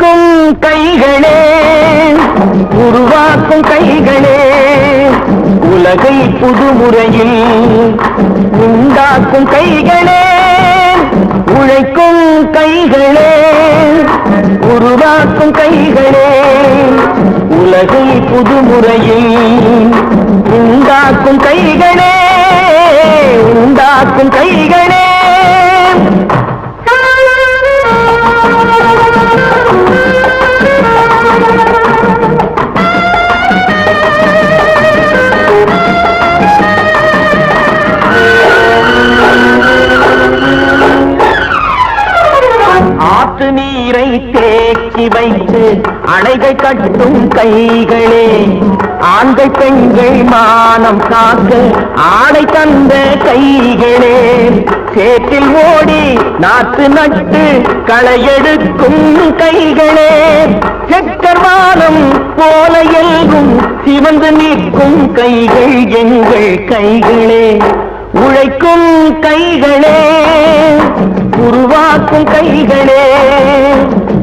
உழைக்கும் கைகளே. உருவாக்கும் கைகளே. உலகை புதுமுறையில் உண்டாக்கும் கைகளே. உழைக்கும் கைகளே. உருவாக்கும் கைகளே. உலகை புதுமுறையில் உண்டாக்கும் கைகளே. உண்டாக்கும் கைகளே. பத்து நீரை தேக்கி வைத்து அணைகள் கட்டும் கைகளே. ஆண்கள் பெண்கள் மானம் காக்க ஆடை தந்த கைகளே. சேற்றில் ஓடி நாற்று நட்டு களையெடுக்கும் கைகளே. செக்கர்வானம் போல எல்கும் சிவந்து நிற்கும் கைகள் எங்கள் கைகளே. உழைக்கும் கைகளே உருவாக்கும் கைகளே.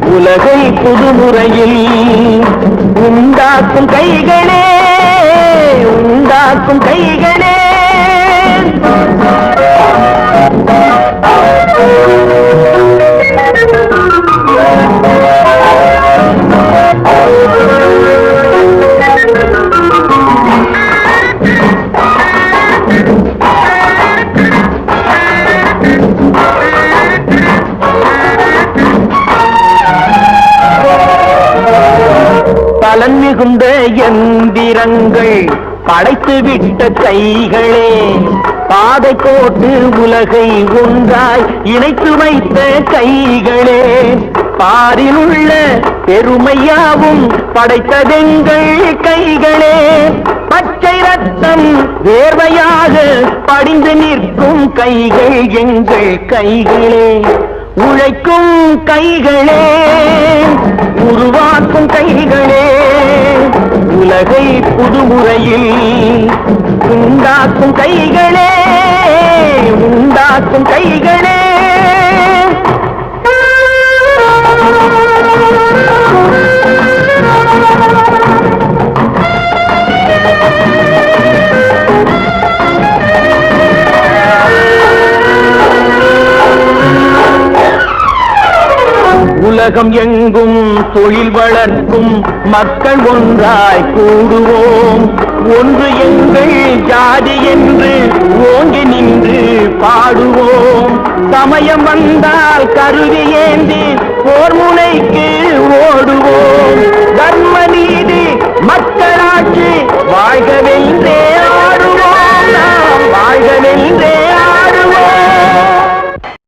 உலகை புதுமுறையில் உண்டாக்கும் கைகளே உண்டாக்கும் கைகளே. பலன் மிகுந்த எந்திரங்கள் படைத்து விட்ட கைகளே பாதை கோட்டு உலகை ஒன்றாய் இணைத்து வைத்த கைகளே பாரில் உள்ள பெருமையாவும் படைத்ததெங்கள் கைகளே. பச்சை ரத்தம் வேர்வையாக படிந்து நிற்கும் கைகள் எங்கள் கைகளே. உழைக்கும் கைகளே உருவாக்கும் கைகளே. உலகை புதுமுறையில் உண்டாக்கும் கைகளே உலகம் எங்கும் தொழில் வளர்க்கும் மக்கள் ஒன்றாய் கூடுவோம். ஒன்று எங்கள் ஜாதி என்று ஓங்கி நின்று பாடுவோம். சமயம் வந்தால் கருவி ஏந்தி போர் முனைக்கு ஓடுவோம். தர்ம நீதி மக்களாட்சி வாழ்கவென்றே ஆடுவோம். நாம்